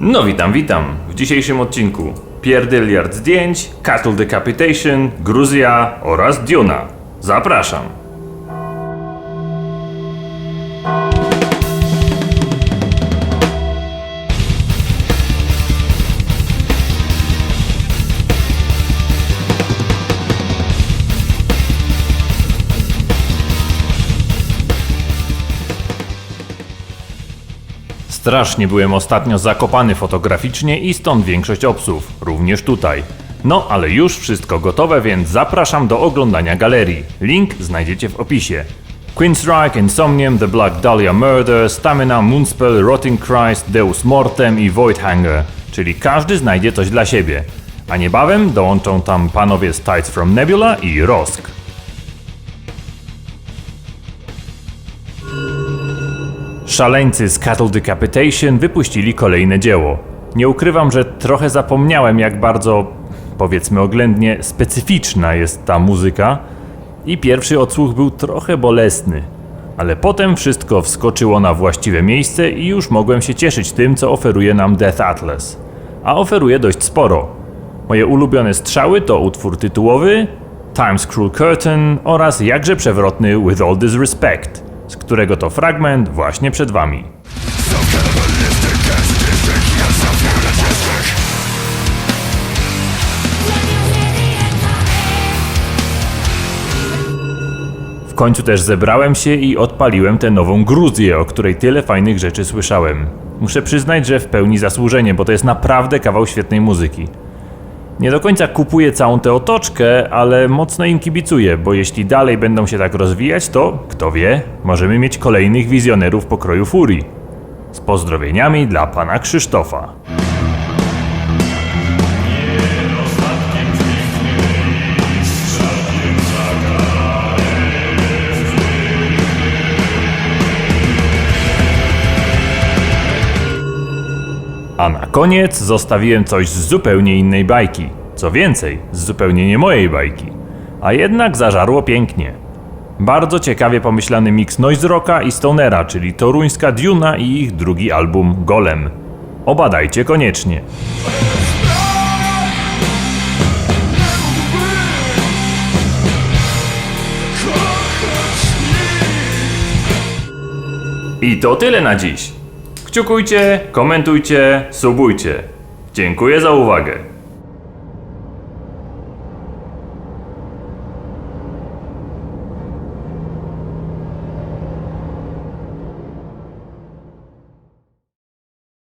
No witam, witam. W dzisiejszym odcinku pierdyliard zdjęć, Cattle Decapitation, Gruzja oraz Duna. Zapraszam. Strasznie byłem ostatnio zakopany fotograficznie i stąd większość obsów, również tutaj. No, ale już wszystko gotowe, więc zapraszam do oglądania galerii. Link znajdziecie w opisie. Queenstrike, Insomnium, The Black Dahlia Murder, Stamina, Moonspell, Rotting Christ, Deus Mortem i Voidhanger, czyli każdy znajdzie coś dla siebie. A niebawem dołączą tam panowie z Tides from Nebula i Rosk. Szaleńcy z Cattle Decapitation wypuścili kolejne dzieło. Nie ukrywam, że trochę zapomniałem, jak bardzo, powiedzmy oględnie, specyficzna jest ta muzyka i pierwszy odsłuch był trochę bolesny. Ale potem wszystko wskoczyło na właściwe miejsce i już mogłem się cieszyć tym, co oferuje nam Death Atlas. A oferuje dość sporo. Moje ulubione strzały to utwór tytułowy, Time's Cruel Curtain oraz jakże przewrotny With All This Respect, z którego to fragment właśnie przed wami. W końcu też zebrałem się i odpaliłem tę nową Gruzję, o której tyle fajnych rzeczy słyszałem. Muszę przyznać, że w pełni zasłużenie, bo to jest naprawdę kawał świetnej muzyki. Nie do końca kupuję całą tę otoczkę, ale mocno im kibicuję, bo jeśli dalej będą się tak rozwijać, to kto wie, możemy mieć kolejnych wizjonerów pokroju Furii. Z pozdrowieniami dla pana Krzysztofa. A na koniec zostawiłem coś z zupełnie innej bajki. Co więcej, z zupełnie nie mojej bajki. A jednak zażarło pięknie. Bardzo ciekawie pomyślany miks noise rocka i stonera, czyli toruńska Duna i ich drugi album Golem. Obadajcie koniecznie. I to tyle na dziś. Kciukujcie, komentujcie, subujcie. Dziękuję za uwagę.